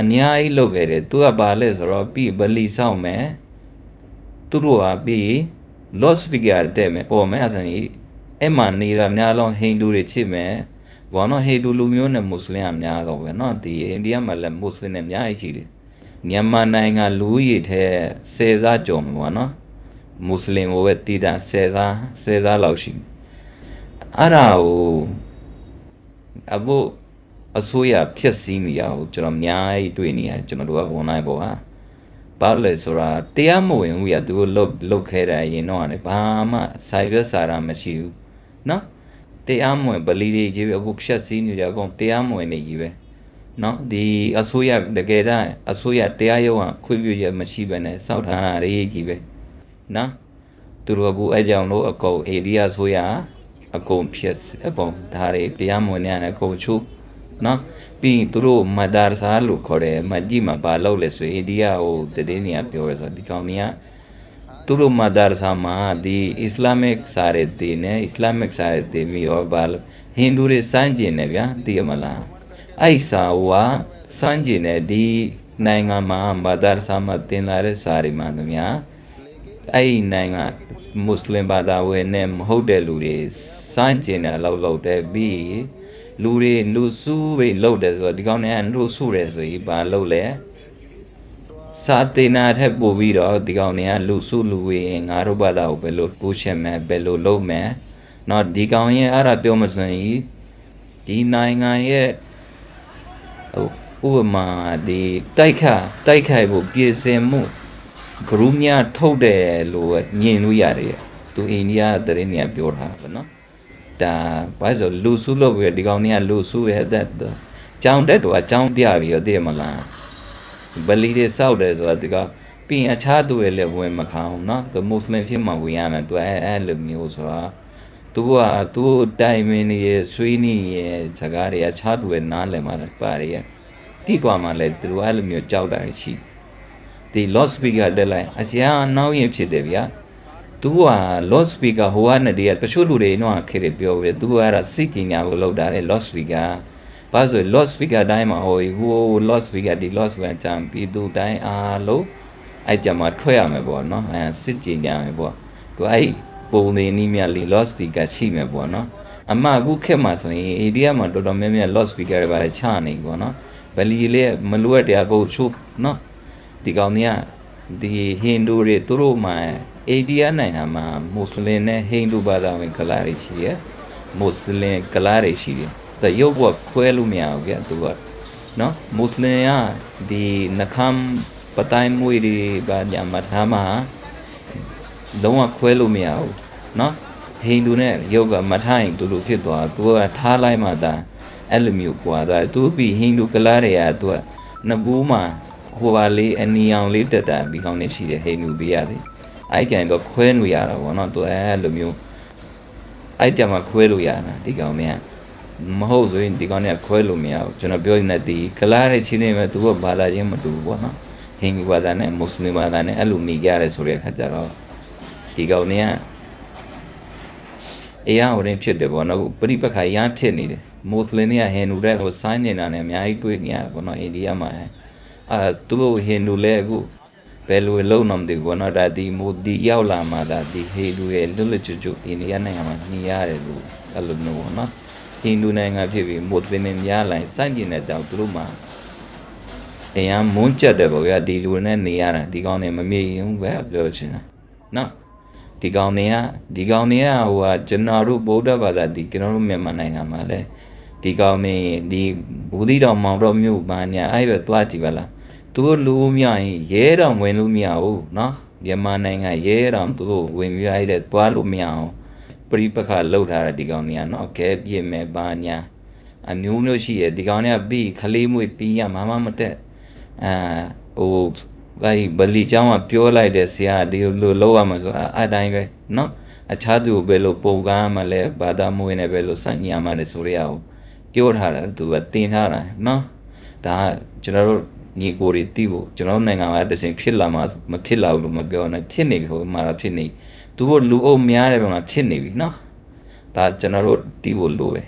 အများကြီးလုပ်ခဲ့တယ်သူကပါလဲဆိုတော့ပြီးဗလီဆောင်မယ်သူတို့ကပြီး lost figure တဲ့မယ်ပေါ်မယ်အစံကြီးအဲ့မှာနေတာများလုံးဟိန္ဒူတွေချစ်မယ်ဘောနော်ဟိန္ဒူလူမျိုးနဲ့မွတ်စလင်အများတော့ပဲเนาะဒီအိန္ဒိယမှာလည်းမွတ်စလင်တွေအများကြီးရှိတယ်မြန်မာနိုင်ငံလူဦးရေထဲဆယ်စားကျော်မှာပေါ့နော်မွတ်စလင်ကိုပဲတည်တာဆယ်စားဆယ်စားလောက်ရှိတယ်အဲ့ဒါကိုအဘို့ အစိုးရဖြက်စီးနေရကိုကျွန်တော်အများကြီးတွေ့နေရတယ်ကျွန်တော်တို့ကဝန်လိုက်ပေါ့ဟာဘာလဲဆိုတာတရားမဝင်ဘူးရသူတို့လုတ်လုတ်ခဲတာရင်တော့လည်းဘာမှဆိုင်ရွက်စာတာမရှိဘူးနော်တရားမဝင်ဗလီတွေကြီးပဲအခုဖြက်စီးနေကြအကုန်တရားမဝင်နေကြီးပဲနော်ဒီအစိုးရတကယ်တမ်းအစိုးရတရားရုံးကခွင့်ပြုရမရှိဘဲနဲ့စောက်ထားတာရေးကြီးပဲနော်သူတို့အခုအဲကြောင့်လို့အကုန်အေရီးယားဆိုရအကုန်ဖြစ်အကုန်ဒါတွေတရားမဝင်နေတဲ့အကုန်ချုပ် နော်ပြီးရင်သူတို့မဒါရစာလို့ခေါ်တယ်မကြည့်မှာပါလို့လဲဆိုရင်အိန္ဒိယဟိုတည်နေရပြောရဲဆိုဒီကောင်ကြီးကသူတို့မဒါရစာမှာဒီအစ္စလာမစ်စာရတဲ့နဲ့အစ္စလာမစ်စာရတဲ့ပြီးရောပါလို့ဟိန္ဒူတွေစမ်းကျင်တယ်ဗျာသိရမလားအဲ့စာဟိုကစမ်းကျင်တယ်ဒီနိုင်ငံမှာမဒါရစာမှာတင်လာတဲ့စာတွေမှာတည်းများအဲ့ဒီနိုင်ငံမွတ်စလင်ဘာသာဝင်နဲ့မဟုတ်တဲ့လူတွေစမ်းကျင်တယ်လောက်လောက်တယ်ပြီး လူတွေလူစုပဲလောက်တယ်ဆိုတော့ဒီကောင်းနဲ့လူစုတယ်ဆိုရင်ဘာလောက်လဲစာတေနာထက်ပို့ပြီးတော့ဒီကောင်တွေကလူစုလူဝေးငါတို့ဘာသာကိုဘယ်လိုပို့ချက်မယ်ဘယ်လိုလုပ်မယ်เนาะဒီကောင်ရဲ့အဲ့ဒါပြောမစွန်ကြီးဒီနိုင်ငံရဲ့ဟိုဥပမာဒီတိုက်ခတိုက်ခိုက်ဖို့ပြည်စင်မှုဂရုမြထုတ်တယ်လို့ညင်လို့ရတယ်သူအိန္ဒိယတရင်เนี่ยပြောထားပါเนาะ တာဘာလို့လူစုလို့ပဲဒီကောင်တွေကလူစုရဲ့အသက်ကြောင်တက်တော့အကြောင်းပြပြီးတော့တည်မလားဗလီတွေစောက်တယ်ဆိုတာဒီကပြင်အခြားသူရဲ့လည်းဝင်မခံအောင်နော်သူမွတ်စလင်ဖြစ်မှဝင်ရမယ်သူအဲအဲ့လိုမျိုးဆိုတာသူကသူ့တိုင်မင်းရဲ့ဆွေးနွေးရဲ့ဇကားတွေအခြားသူရဲ့နားလည်မှာပါတယ်တိကွာမှလည်းသူတို့အဲ့လိုမျိုးကြောက်တာရှိဒီ loss speaker တက်လိုက်အစရာအနောက်ရင်ဖြစ်တယ်ဗျာ သူက lost speaker ဟိုကနေတည်းကတချို့လူတွေတော့ခေတ်ပြောပြီသူကအဲ့ဒါစိတ်ကညာကိုလောက်တာလေ lost speaker ဘာဆို lost speaker တိုင်းမှာဟိုဟို lost speaker ဒီ lost speaker ကြံပြီးသူတိုင်းအားလုံးအဲ့ကြမှာထွက်ရမယ်ပေါ့နော်အဲစစ်ကြင်ကြမယ်ပေါ့ကိုအဲ့ပုံနေနီးမြလီ lost speaker ရှိမယ်ပေါ့နော်အမအခုခက်မှာဆိုရင် ADM မှာတော်တော်များများ lost speaker တွေပါချနေပေါ့နော်ဗလီလေးမလွတ်တရားကိုချိုးနော်ဒီကောင်တွေကဒီဟိန္ဒူတွေသူတို့မှာ အိန္ဒိယနိုင်ငံမှာမွတ်စလင်နဲ့ဟိန္ဒူဘာသာဝင်ကလာတွေရှိရမွတ်စလင်ကလာတွေရှိတယ်ဒါရုပ်ကခွဲလို့မရဘူးကြသူကနော်မွတ်စလင်ကဒီနခမ်ပတိုင်းမွေတွေဘာညာမထားမှာလုံးဝခွဲလို့မရဘူးနော်ဟိန္ဒူနဲ့ရုပ်ကမထားရင်သူလိုဖြစ်သွားသူကထားလိုက်မှသာအဲ့လိုမျိုးကွာသွားသူပြီးဟိန္ဒူကလာတွေကသူကနဘူးမှာဟိုပါလေးအနီအောင်လေးတက်တာပြီးကောင်းနေရှိတယ်ဟိန္ဒူပေးရတယ် အဲ့ကြံတော့ခွဲလို့ရတာဗောနော်သူအဲ့လိုမျိုးအဲ့ကြံမှာခွဲလို့ရတာဒီကောင်တွေကမဟုတ်ဆိုရင်ဒီကောင်တွေကခွဲလို့မရဘူးကျွန်တော်ပြောနေတဲ့ဒီကလာတဲ့ချင်းနေမဲ့သူကဘာသာချင်းမတူဘူးဗောနော်ဟိန္ဒူဘာသာနဲ့မွတ်စလင်ဘာသာနဲ့အဲ့လိုနေကြရတယ်ဆိုတဲ့အခါကျတော့ဒီကောင်တွေကအေးရဟိုရင်ဖြစ်တယ်ဗောနော်ပြိပခါရမ်းဖြစ်နေတယ်မွတ်စလင်တွေကဟိန္ဒူတဲ့ဟိုဆိုင်းနေတာနဲ့အများကြီးတွေ့နေရတယ်ဗောနော်အိန္ဒိယမှာအဲသူတို့ဟိန္ဒူလည်းအခု ဘယ်လိုလုံနမ်ဒီကောနော်ဒါဒီမိုဒီရောက်လာမှဒါဒီဟိန္ဒူရဲ့လွတ်လပ်ကျွတ်ကျွတ်အိန္ဒိယနိုင်ငံမှာညှိရတယ်လို့အဲ့လိုမျိုးပေါ့နော်ဟိန္ဒူနိုင်ငံဖြစ်ပြီးမွတ်စလင်တွေများလာရင်စိုက်ကျင်တဲ့တောင်သူတို့မှာအရန်မွန်းကျက်တယ်ပေါ့ဗျာဒီလူနဲ့နေရတာဒီကောင်းနေမမြင်ဘူးပဲပြောချင်တာနော်ဒီကောင်တွေကဒီကောင်တွေကဟိုကကျွန်တော်တို့ဗုဒ္ဓဘာသာဒီကျွန်တော်တို့မြန်မာနိုင်ငံမှာလဲဒီကောင်နေဒီဘူဒီတော်မောင်တော်မြို့ဘာညာအဲ့ပဲသွားကြည့်ပါလား သူတို့လူမြရင်ရဲတော်ဝင်လို့မရဘူးเนาะမြန်မာနိုင်ငံရဲတော်သူတို့ဝင်ပြရတဲ့သွားလို့မရအောင်ပရိပခလှုပ်ထားတဲ့ဒီကောင်တွေကเนาะခဲပြည့်မဲ့ဘာညာအမျိုးမျိုးရှိရဒီကောင်တွေကပြီးခလေးမွေပြီးရမမမတက်အာဟိုအဲ့ဗလီကျောင်းကပြောလိုက်တဲ့ဆရာဒီလိုလောက်ရမှာဆိုအတိုင်းပဲเนาะအခြားသူဘယ်လိုပုံကားမှလဲဘာသာမွေးနေပဲလို့စညံမှတယ်ဆိုရအောင်ပြောထားတာသူကတင်ထားတာเนาะဒါကကျွန်တော်တို့ ညီကိုတွေတိဖို့ကျွန်တော်နိုင်ငံမှာတစင်ဖြစ်လာမှာမဖြစ်လာဘူးလို့မပြောနဲ့ဖြစ်နေပြီဟိုမှာဖြစ်နေသူတို့လူအုပ်များတဲ့ဘက်မှာဖြစ်နေပြီနော်ဒါကျွန်တော်တို့တိဖို့လိုတယ်